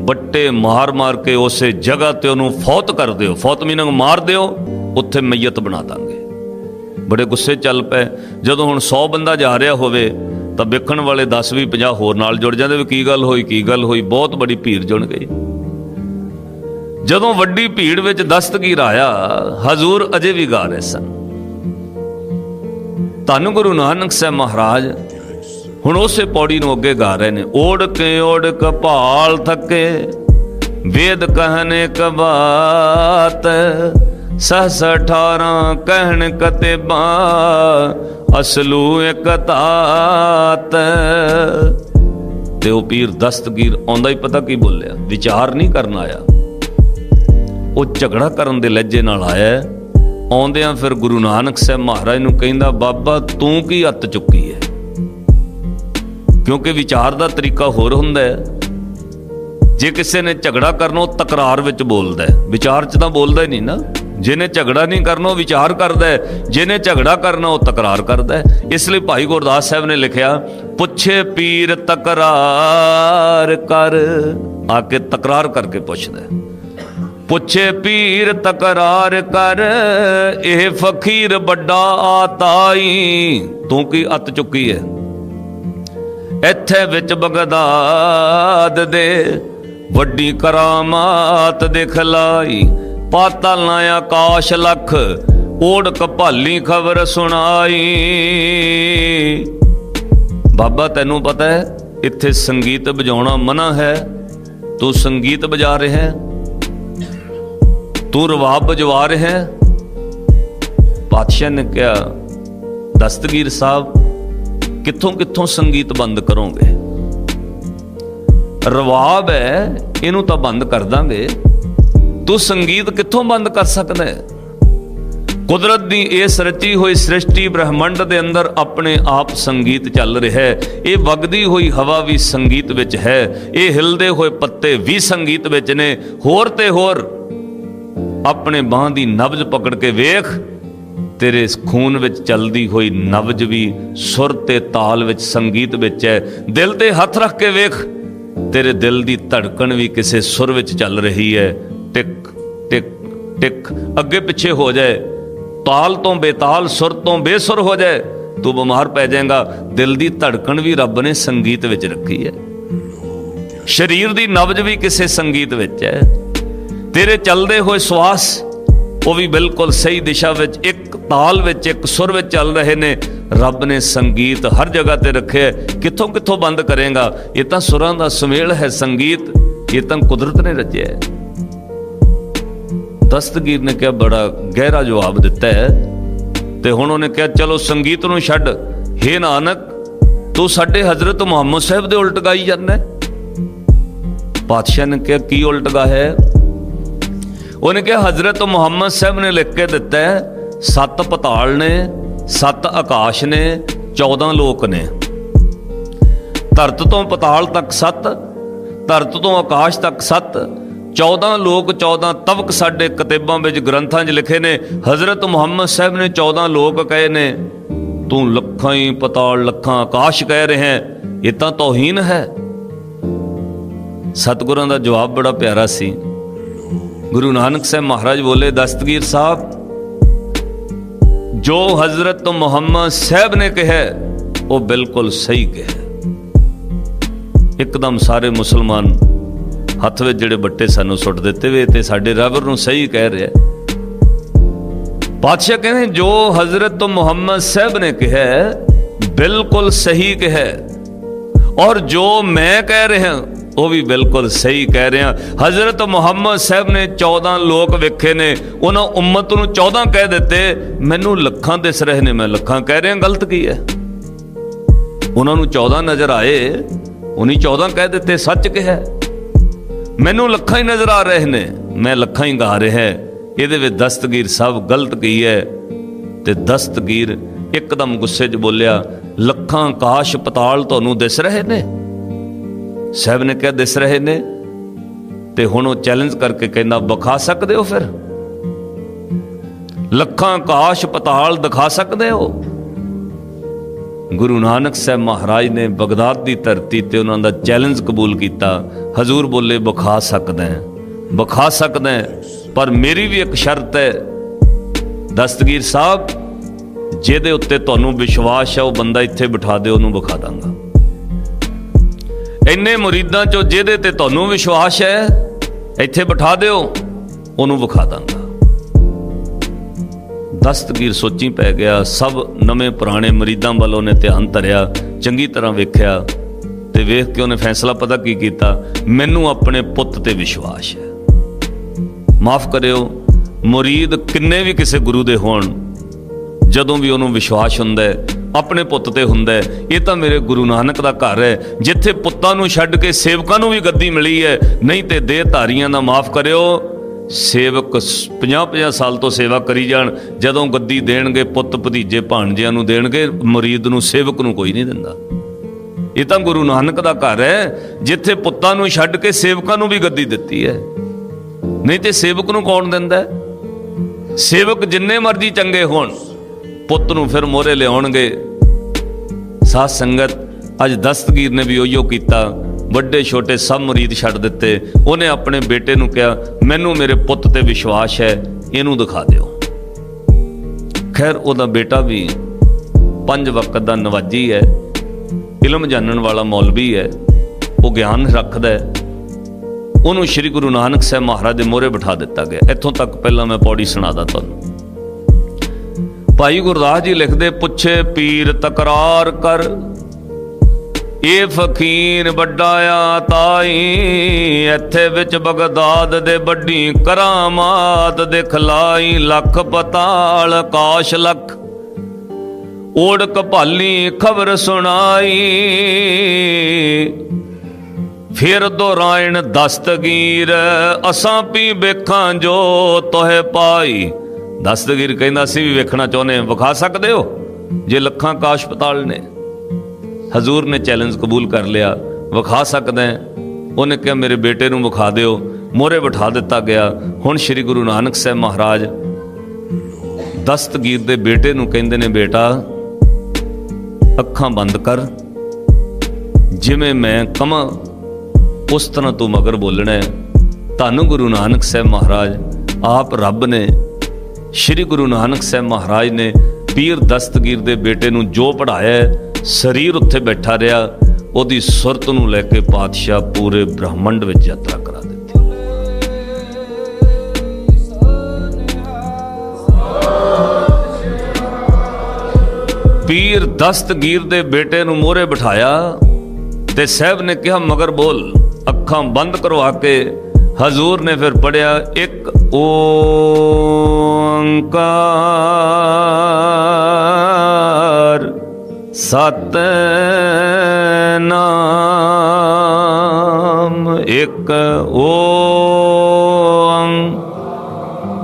ਬੱਟੇ ਮਾਰ-ਮਾਰ ਕੇ ਉਸੇ ਜਗ੍ਹਾ ਤੇ ਉਹਨੂੰ ਫੌਤ ਕਰ ਦਿਓ। ਫੌਤ ਮੀਨਿੰਗ ਮਾਰ ਦਿਓ, ਉੱਥੇ ਮਈਤ ਬਣਾ ਦਾਂਗੇ। ਬੜੇ ਗੁੱਸੇ ਚੱਲ ਪਏ। ਜਦੋਂ ਹੁਣ 100 ਬੰਦਾ ਜਾ ਰਿਹਾ ਹੋਵੇ, ਤਾਂ ਵੇਖਣ ਵਾਲੇ 10 ਵੀ 50 ਹੋਰ ਨਾਲ ਜੁੜ ਜਾਂਦੇ ਵੀ ਕੀ ਗੱਲ ਹੋਈ, ਕੀ ਗੱਲ ਹੋਈ। ਬਹੁਤ ਬੜੀ ਭੀੜ ਜੁੜ ਗਈ। ਜਦੋਂ ਵੱਡੀ ਭੀੜ ਵਿੱਚ ਦਸਤਗੀਰ ਆਇਆ, ਹਜ਼ੂਰ ਅਜੇ ਵੀ ਗਾ ਰਹੇ ਸਨ। ਧੰਨ ਗੁਰੂ ਨਾਨਕ ਸਾਹਿਬ ਮਹਾਰਾਜ, ਹੁਣ ਉਸੇ ਪੌੜੀ ਨੂੰ ਅੱਗੇ ਗਾ ਰਹੇ ਨੇ। ਓੜ ਕੇ ਓੜ ਕਪਾਲ ਥੱਕੇ, ਵੇਦ ਕਹਨੇ ਕਬਾਤ ਸਹਸ 18 ਕਹਿਣ ਕਤੇਬਾ, ਅਸਲੂ ਇਕ ਤਾਤ ਤੇ ਉਹ ਪੀਰ ਦਸਤਗੀਰ, ਆਉਂਦਾ ਹੀ ਪਤਾ ਕੀ ਬੋਲਿਆ? ਵਿਚਾਰ ਨਹੀਂ ਕਰਨ ਆਇਆ। ਉਹ ਝਗੜਾ ਕਰਨ ਦੇ ਲਹਿਜੇ ਨਾਲ ਆਇਆ। ਆਉਂਦਿਆਂ ਫਿਰ ਗੁਰੂ ਨਾਨਕ ਸਾਹਿਬ ਮਹਾਰਾਜ ਨੂੰ ਕਹਿੰਦਾ, ਬਾਬਾ, ਤੂੰ ਕੀ ਹੱਤ ਚੁੱਕੀ ਹੈ ਕਿਉਂਕਿ ਵਿਚਾਰ ਦਾ ਤਰੀਕਾ ਹੋਰ ਹੁੰਦਾ ਹੈ ਜੇ ਕਿਸੇ ਨੇ ਝਗੜਾ ਕਰਨਾ, ਉਹ ਤਕਰਾਰ ਵਿੱਚ ਬੋਲਦਾ ਹੈ ਵਿਚਾਰ 'ਚ ਤਾਂ ਬੋਲਦਾ ਹੀ ਨਹੀਂ ਨਾ। ਜਿਹਨੇ ਝਗੜਾ ਨਹੀਂ ਕਰਨਾ ਉਹ ਵਿਚਾਰ ਕਰਦਾ ਹੈ, ਜਿਹਨੇ ਝਗੜਾ ਕਰਨਾ ਉਹ ਤਕਰਾਰ ਕਰਦਾ ਹੈ। ਇਸ ਲਈ ਭਾਈ ਗੁਰਦਾਸ ਸਾਹਿਬ ਨੇ ਲਿਖਿਆ, ਪੁੱਛੇ ਪੀਰ ਤਕਰਾਰ ਕਰ। ਆ ਕੇ ਤਕਰਾਰ ਕਰਕੇ ਪੁੱਛਦਾ ਪੁੱਛੇ ਪੀਰ ਤਕਰਾਰ ਕਰ, ਇਹ ਫਕੀਰ ਵੱਡਾ ਆਤਾਈ, ਤੂੰ ਕੀ ਅਤ ਚੁੱਕੀ ਹੈ? ਇੱਥੇ ਵਿੱਚ ਬਗਦਾਦ ਦੇ ਵੱਡੀ ਕਰਾਮਾਤ ਦਿਖਲਾਈ ਪਾਤਲ ਨਾ ਆਕਾਸ਼ ਲਖ ਓੜ ਕਪਾਲੀ ਖਬਰ ਸੁਣਾਈ। ਬਾਬਾ, ਤੈਨੂੰ ਪਤਾ ਹੈ, ਇੱਥੇ ਸੰਗੀਤ ਵਜਾਉਣਾ ਮਨਾ ਹੈ। ਤੂੰ ਸੰਗੀਤ ਵਜਾ ਰਿਹਾ ਹੈ। ਤੂੰ ਰਵਾਬ ਵਜਵਾ ਰਿਹਾ ਹੈ। ਪਾਤਸ਼ਾਹ ਨੇ ਕਿਹਾ, ਦਸਤਗੀਰ ਸਾਹਿਬ, ਕਿੱਥੋਂ ਕਿੱਥੋਂ ਸੰਗੀਤ ਬੰਦ ਕਰੋਗੇ? ਰਵਾਬ ਹੈ, ਇਹਨੂੰ ਤਾਂ ਬੰਦ ਕਰ ਦਾਂਗੇ। ਤੂੰ ਸੰਗੀਤ ਕਿੱਥੋਂ ਬੰਦ ਕਰ ਸਕਦਾ ਹੈ? ਕੁਦਰਤ ਦੀ ਇਸ ਰਚੀ ਹੋਈ ਸ੍ਰਿਸ਼ਟੀ ਬ੍ਰਹਿਮੰਡ ਦੇ ਅੰਦਰ ਆਪਣੇ ਆਪ ਸੰਗੀਤ ਚੱਲ ਰਿਹਾ ਹੈ। ਇਹ ਵਗਦੀ ਹੋਈ ਹਵਾ ਵੀ ਸੰਗੀਤ ਵਿੱਚ ਹੈ। ਇਹ ਹਿਲਦੇ ਹੋਏ ਪੱਤੇ ਵੀ ਸੰਗੀਤ ਵਿੱਚ ਨੇ। ਹੋਰ ਤੇ ਹੋਰ, ਆਪਣੇ ਬਾਹ ਦੀ ਨਬਜ਼ ਪਕੜ ਕੇ ਵੇਖ। ਤੇਰੇ ਖੂਨ ਵਿੱਚ ਚੱਲਦੀ ਹੋਈ ਨਬਜ਼ ਵੀ ਸੁਰ ਤੇ ਤਾਲ ਵਿੱਚ ਸੰਗੀਤ ਵਿੱਚ ਹੈ। ਦਿਲ ਤੇ ਹੱਥ ਰੱਖ ਕੇ ਵੇਖ। ਤੇਰੇ ਦਿਲ ਦੀ ਧੜਕਣ ਵੀ ਕਿਸੇ ਸੁਰ ਵਿੱਚ ਚੱਲ ਰਹੀ ਹੈ। ਟਿਕ ਟਿਕ ਟਿਕ। ਅੱਗੇ ਪਿੱਛੇ ਹੋ ਜਾਏ। ਤਾਲ ਤੋਂ ਬੇਤਾਲ, ਸੁਰ ਤੋਂ ਬੇਸੁਰ ਹੋ ਜਾਏ, ਤੂੰ ਬਿਮਾਰ ਪੈ ਜਾਏਗਾ। ਦਿਲ ਦੀ ਧੜਕਣ ਵੀ ਰੱਬ ਨੇ ਸੰਗੀਤ ਵਿੱਚ ਰੱਖੀ ਹੈ। ਸਰੀਰ ਦੀ ਨਬਜ਼ ਵੀ ਕਿਸੇ ਸੰਗੀਤ ਵਿੱਚ ਹੈ। ਤੇਰੇ ਚੱਲਦੇ ਹੋਏ ਸਵਾਸ, ਉਹ ਵੀ ਬਿਲਕੁਲ ਸਹੀ ਦਿਸ਼ਾ ਵਿੱਚ, ਇੱਕ ਤਾਲ ਵਿੱਚ, ਇੱਕ ਸੁਰ ਵਿੱਚ ਚੱਲ ਰਹੇ ਨੇ। ਰੱਬ ਨੇ ਸੰਗੀਤ ਹਰ ਜਗ੍ਹਾ ਤੇ ਰੱਖਿਆ ਕਿੱਥੋਂ ਕਿੱਥੋਂ ਬੰਦ ਕਰੇਗਾ? ਇਹ ਤਾਂ ਸੁਰਾਂ ਦਾ ਸੁਮੇਲ ਹੈ ਸੰਗੀਤ। ਇਹ ਤਾਂ ਕੁਦਰਤ ਨੇ ਰਚਿਆ ਹੈ। ਦਸਤਗੀਰ ਨੇ ਕਿਹਾ, ਬੜਾ ਗਹਿਰਾ ਜਵਾਬ ਦਿੱਤਾ ਹੈ। ਤੇ ਹੁਣ ਉਹਨੇ ਕਿਹਾ, ਚਲੋ ਸੰਗੀਤ ਨੂੰ ਛੱਡ। ਹੇ ਨਾਨਕ, ਤੂੰ ਸਾਡੇ ਹਜ਼ਰਤ ਮੁਹੰਮਦ ਸਾਹਿਬ ਦੇ ਉਲਟ ਗਾਈ ਜਾਂਦਾ ਪਾਤਸ਼ਾਹ ਨੇ ਕਿਹਾ, ਕੀ ਉਲਟ ਗਾ ਹੈ? ਉਹਨੇ ਕਿਹਾ, ਹਜ਼ਰਤ ਮੁਹੰਮਦ ਸਾਹਿਬ ਨੇ ਲਿਖ ਕੇ ਦਿੱਤਾ ਹੈ, ਸੱਤ ਪਤਾਲ ਨੇ, ਸੱਤ ਆਕਾਸ਼ ਨੇ 14 ਲੋਕ ਨੇ। ਧਰਤ ਤੋਂ ਪਤਾਲ ਤੱਕ ਸੱਤ, ਧਰਤ ਤੋਂ ਆਕਾਸ਼ ਤੱਕ ਸੱਤ 14 ਲੋਕ 14 ਤਵਕ ਸਾਡੇ ਕਿਤਾਬਾਂ ਵਿੱਚ ਗ੍ਰੰਥਾਂ 'ਚ ਲਿਖੇ ਨੇ। ਹਜ਼ਰਤ ਮੁਹੰਮਦ ਸਾਹਿਬ ਨੇ 14 ਲੋਕ ਕਹੇ ਨੇ, ਤੂੰ ਲੱਖਾਂ ਹੀ ਪਤਾਲ, ਲੱਖਾਂ ਆਕਾਸ਼ ਕਹਿ ਰਿਹਾ ਹੈ। ਇਹ ਤਾਂ ਤੋਹੀਨ ਹੈ। ਸਤਿਗੁਰਾਂ ਦਾ ਜਵਾਬ ਬੜਾ ਪਿਆਰਾ ਸੀ। ਗੁਰੂ ਨਾਨਕ ਸਾਹਿਬ ਮਹਾਰਾਜ ਬੋਲੇ, ਦਸਤਗੀਰ ਸਾਹਿਬ, ਜੋ ਹਜ਼ਰਤ ਮੁਹੰਮਦ ਸਾਹਿਬ ਨੇ ਕਿਹਾ, ਉਹ ਬਿਲਕੁਲ ਸਹੀ ਕਿਹਾ। ਇੱਕਦਮ ਸਾਰੇ ਮੁਸਲਮਾਨ ਹੱਥ ਵਿੱਚ ਜਿਹੜੇ ਬੱਟੇ ਸਾਨੂੰ ਸੁੱਟ ਦਿੱਤੇ ਵੇ ਤੇ ਸਾਡੇ ਰੱਬ ਨੂੰ ਸਹੀ ਕਹਿ ਰਿਹਾ ਪਾਤਸ਼ਾਹ ਕਹਿੰਦੇ, ਜੋ ਹਜ਼ਰਤ ਮੁਹੰਮਦ ਸਾਹਿਬ ਨੇ ਕਿਹਾ ਬਿਲਕੁਲ ਸਹੀ ਕਿਹਾ ਔਰ ਜੋ ਮੈਂ ਕਹਿ ਰਿਹਾ, ਉਹ ਵੀ ਬਿਲਕੁਲ ਸਹੀ ਕਹਿ ਰਿਹਾ। ਹਜ਼ਰਤ ਮੁਹੰਮਦ ਸਾਹਿਬ ਨੇ 14 ਲੋਕ ਵੇਖੇ ਨੇ, ਉਹਨਾਂ ਉਮਤ ਨੂੰ 14 ਕਹਿ ਦਿੱਤੇ। ਮੈਨੂੰ ਲੱਖਾਂ ਦਿਸ ਰਹੇ ਨੇ, ਮੈਂ ਲੱਖਾਂ ਕਹਿ ਰਿਹਾ, ਗਲਤ ਕੀ ਹੈ? ਉਹਨਾਂ ਨੂੰ 14 ਨਜ਼ਰ ਆਏ, ਉਹਨੇ 14 ਕਹਿ ਦਿੱਤੇ, ਸੱਚ ਕਿਹਾ ਮੈਨੂੰ ਲੱਖਾਂ ਹੀ ਨਜ਼ਰ ਆ ਰਹੇ ਨੇ। ਮੈਂ ਲੱਖਾਂ ਹੀ ਗਾ ਰਿਹਾ ਇਹਦੇ ਵਿੱਚ ਦਸਤਗੀਰ ਸਭ ਗਲਤ ਕੀ ਹੈ। ਤੇ ਦਸਤਗੀਰ ਇੱਕਦਮ ਗੁੱਸੇ 'ਚ ਬੋਲਿਆ, ਲੱਖਾਂ ਕਾਸ਼ ਪਤਾਲ ਤੁਹਾਨੂੰ ਦਿਸ ਰਹੇ ਨੇ? ਸਾਹਿਬ ਨੇ ਕਿਹਾ, ਦਿਸ ਰਹੇ ਨੇ। ਤੇ ਹੁਣ ਉਹ ਚੈਲੰਜ ਕਰਕੇ ਕਹਿੰਦਾ, ਵਿਖਾ ਸਕਦੇ ਹੋ ਫਿਰ? ਲੱਖਾਂ ਕਾਸ਼ ਪਤਾਲ ਦਿਖਾ ਸਕਦੇ ਹੋ? ਗੁਰੂ ਨਾਨਕ ਸਾਹਿਬ ਮਹਾਰਾਜ ਨੇ ਬਗਦਾਦ ਦੀ ਧਰਤੀ ਤੇ ਉਹਨਾਂ ਦਾ ਚੈਲੰਜ ਕਬੂਲ ਕੀਤਾ। ਹਜ਼ੂਰ ਬੋਲੇ ਵਿਖਾ ਸਕਦਾ ਹੈ ਵਿਖਾ ਸਕਦਾ ਹੈ, ਪਰ ਮੇਰੀ ਵੀ ਇੱਕ ਸ਼ਰਤ ਹੈ। ਦਸਤਗੀਰ ਸਾਹਿਬ, ਜਿਹਦੇ ਉੱਤੇ ਤੁਹਾਨੂੰ ਵਿਸ਼ਵਾਸ ਹੈ, ਉਹ ਬੰਦਾ ਇੱਥੇ ਬਿਠਾ ਦਿਓ, ਉਹਨੂੰ ਵਿਖਾ ਦਾਂਗਾ। ਇੰਨੇ ਮੁਰੀਦਾਂ ਚੋਂ ਜਿਹਦੇ ਤੇ ਤੁਹਾਨੂੰ ਵਿਸ਼ਵਾਸ ਹੈ, ਇੱਥੇ ਬਿਠਾ ਦਿਓ, ਉਹਨੂੰ ਵਿਖਾ ਦਾਂਗਾ। ਦਸਤਗੀਰ ਸੋਚੀ ਪੈ ਗਿਆ, ਸਭ ਨਵੇਂ ਪੁਰਾਣੇ ਮਰੀਦਾਂ ਵੱਲ ਉਹਨੇ ਧਿਆਨ ਧਰਿਆ, ਚੰਗੀ ਤਰ੍ਹਾਂ ਵੇਖਿਆ ਤੇ ਵੇਖ ਕੇ ਉਹਨੇ ਫੈਸਲਾ ਪਤਾ ਕੀ ਕੀਤਾ? ਮੈਨੂੰ ਆਪਣੇ ਪੁੱਤ ਤੇ ਵਿਸ਼ਵਾਸ ਹੈ। ਮਾਫ ਕਰਿਓ, ਮੁਰੀਦ ਕਿੰਨੇ ਵੀ ਕਿਸੇ ਗੁਰੂ ਦੇ ਹੋਣ, ਜਦੋਂ ਵੀ ਉਹਨੂੰ ਵਿਸ਼ਵਾਸ ਹੁੰਦਾ ਹੈ, ਆਪਣੇ ਪੁੱਤ ਤੇ ਹੁੰਦਾ ਹੈ, ਇਹ ਤਾਂ ਮੇਰੇ ਗੁਰੂ ਨਾਨਕ ਦਾ ਘਰ ਹੈ, ਜਿੱਥੇ ਪੁੱਤਾਂ ਨੂੰ ਛੱਡ ਕੇ ਸੇਵਕਾਂ ਨੂੰ ਵੀ ਗੱਦੀ ਮਿਲੀ ਹੈ, ਨਹੀਂ ਤੇ ਦੇਹ ਧਾਰੀਆਂ ਦਾ ਮਾਫ ਕਰਿਓ। ਸੇਵਕ 50-50 ਸਾਲ ਤੋਂ ਸੇਵਾ ਕਰੀ ਜਾਣ, ਜਦੋਂ ਗੱਦੀ ਦੇਣਗੇ, ਪੁੱਤ ਭਤੀਜੇ ਭਾਣਜਿਆਂ ਨੂੰ ਦੇਣਗੇ, ਮਰੀਦ ਨੂੰ, ਸੇਵਕ ਨੂੰ ਕੋਈ ਨਹੀਂ ਦਿੰਦਾ। ਇਹ ਤਾਂ ਗੁਰੂ ਨਾਨਕ ਦਾ ਘਰ ਹੈ, ਜਿੱਥੇ ਪੁੱਤਾਂ ਨੂੰ ਛੱਡ ਕੇ ਸੇਵਕਾਂ ਨੂੰ ਵੀ ਗੱਦੀ ਦਿੱਤੀ ਹੈ। ਨਹੀਂ ਤੇ ਸੇਵਕ ਨੂੰ ਕੌਣ ਦਿੰਦਾ? ਹੈ ਸੇਵਕ ਜਿੰਨੇ ਮਰਜ਼ੀ ਚੰਗੇ ਹੋਣ, ਪੁੱਤ ਨੂੰ ਫਿਰ ਮੋਹਰੇ ਲਿਆਉਣਗੇ। ਸਾਧ ਸੰਗਤ, ਅੱਜ ਦਸਤਗੀਰ ਨੇ ਵੀ ਉਹੀਓ ਕੀਤਾ। ਵੱਡੇ ਛੋਟੇ ਸਭ ਮੁਰੀਦ ਛੱਡ ਦਿੱਤੇ। ਉਹਨੇ ਆਪਣੇ ਬੇਟੇ ਨੂੰ ਕਿਹਾ, ਮੈਨੂੰ ਮੇਰੇ ਪੁੱਤ ਤੇ ਵਿਸ਼ਵਾਸ ਹੈ, ਇਹਨੂੰ ਦਿਖਾ ਦਿਓ। ਖੈਰ, ਉਹਦਾ ਬੇਟਾ ਵੀ ਪੰਜ ਵਕਤ ਦਾ ਨਵਾਜੀ ਹੈ, ਇਲਮ ਜਾਣਨ ਵਾਲਾ ਮੌਲਵੀ ਹੈ, ਉਹ ਗਿਆਨ ਰੱਖਦਾ ਹੈ। ਉਹਨੂੰ ਸ੍ਰੀ ਗੁਰੂ ਨਾਨਕ ਸਾਹਿਬ ਮਹਾਰਾਜ ਦੇ ਮੋਹਰੇ ਬਿਠਾ ਦਿੱਤਾ ਗਿਆ। ਇੱਥੋਂ ਤੱਕ ਪਹਿਲਾਂ ਮੈਂ ਪੌੜੀ ਸੁਣਾਦਾ ਤੁਹਾਨੂੰ। ਭਾਈ ਗੁਰਦਾਸ ਜੀ ਲਿਖਦੇ, ਪੁੱਛੇ ਪੀਰ ਤਕਰਾਰ ਕਰ ਇਹ ਫਕੀਰ ਵੱਡਾ ਆ ਤਾਈ, ਇੱਥੇ ਵਿੱਚ ਬਗਦਾਦ ਦੇ ਵੱਡੀ ਕਰਾਮਾਤ ਦਿਖਲਾਈ ਲੱਖ ਪਤਾਲ, ਕਾਸ਼ ਲੱਖ। ਓੜਕ ਭਾਲੀ ਖਬਰ ਸੁਣਾਈ। ਫਿਰ ਦੁਰਾਇਣ ਦਸਤਗੀਰ, ਅਸਾਂ ਪੀ ਵੇਖਾਂ ਜੋ ਤੋਹੇ ਪਾਈ। ਦਸਤਗੀਰ ਕਹਿੰਦਾ ਸੀ ਵੀ ਵੇਖਣਾ ਚਾਹੁੰਦੇ ਹਾਂ, ਵਿਖਾ ਸਕਦੇ ਹੋ? ਜੇ ਲੱਖਾਂ ਕਾਸ਼ ਪਤਾਲ ਨੇ। ਹਜ਼ੂਰ ਨੇ ਚੈਲੰਜ ਕਬੂਲ ਕਰ ਲਿਆ। ਵਿਖਾ ਸਕਦਾ ਉਹਨੇ ਕਿਹਾ, ਮੇਰੇ ਬੇਟੇ ਨੂੰ ਵਿਖਾ ਦਿਓ। ਮੋਰੇ ਬਿਠਾ ਦਿੱਤਾ ਗਿਆ। ਹੁਣ ਸ੍ਰੀ ਗੁਰੂ ਨਾਨਕ ਸਾਹਿਬ ਮਹਾਰਾਜ ਦਸਤਗੀਰ ਦੇ ਬੇਟੇ ਨੂੰ ਕਹਿੰਦੇ ਨੇ, ਬੇਟਾ, ਅੱਖਾਂ ਬੰਦ ਕਰ। ਜਿਵੇਂ ਮੈਂ ਕਮਾ ਉਸ ਤਰ੍ਹਾਂ ਤੂੰ ਮਗਰ ਬੋਲਣਾ ਹੈ। ਧੰਨ ਗੁਰੂ ਨਾਨਕ ਸਾਹਿਬ ਮਹਾਰਾਜ। ਆਪ ਰੱਬ ਨੇ ਸ੍ਰੀ ਗੁਰੂ ਨਾਨਕ ਸਾਹਿਬ ਮਹਾਰਾਜ ਨੇ ਪੀਰ ਦਸਤਗੀਰ ਦੇ ਬੇਟੇ ਨੂੰ ਜੋ ਪੜਾਇਆ ਸਰੀਰ ਉੱਥੇ ਬੈਠਾ ਰਿਹਾ, ਉਹਦੀ ਸੁਰਤ ਨੂੰ ਲੈ ਕੇ ਪਾਤਸ਼ਾਹ ਪੂਰੇ ਬ੍ਰਹਮੰਡ ਵਿੱਚ ਯਾਤਰਾ ਕਰਾ ਦਿੱਤੀ। ਪੀਰ ਦਸਤਗੀਰ ਦੇ ਬੇਟੇ ਨੂੰ ਮੋਹਰੇ ਬਿਠਾਇਆ ਤੇ ਸਾਹਿਬ ਨੇ ਕਿਹਾ, ਮਗਰ ਬੋਲ, ਅੱਖਾਂ ਬੰਦ ਕਰਵਾ ਕੇ ਹਜ਼ੂਰ ਨੇ ਫਿਰ ਪੜਿਆ ਇੱਕ ਓੰਕਾਰ। ਸਤ ਨਾਮ ਇੱਕ ਓੰ।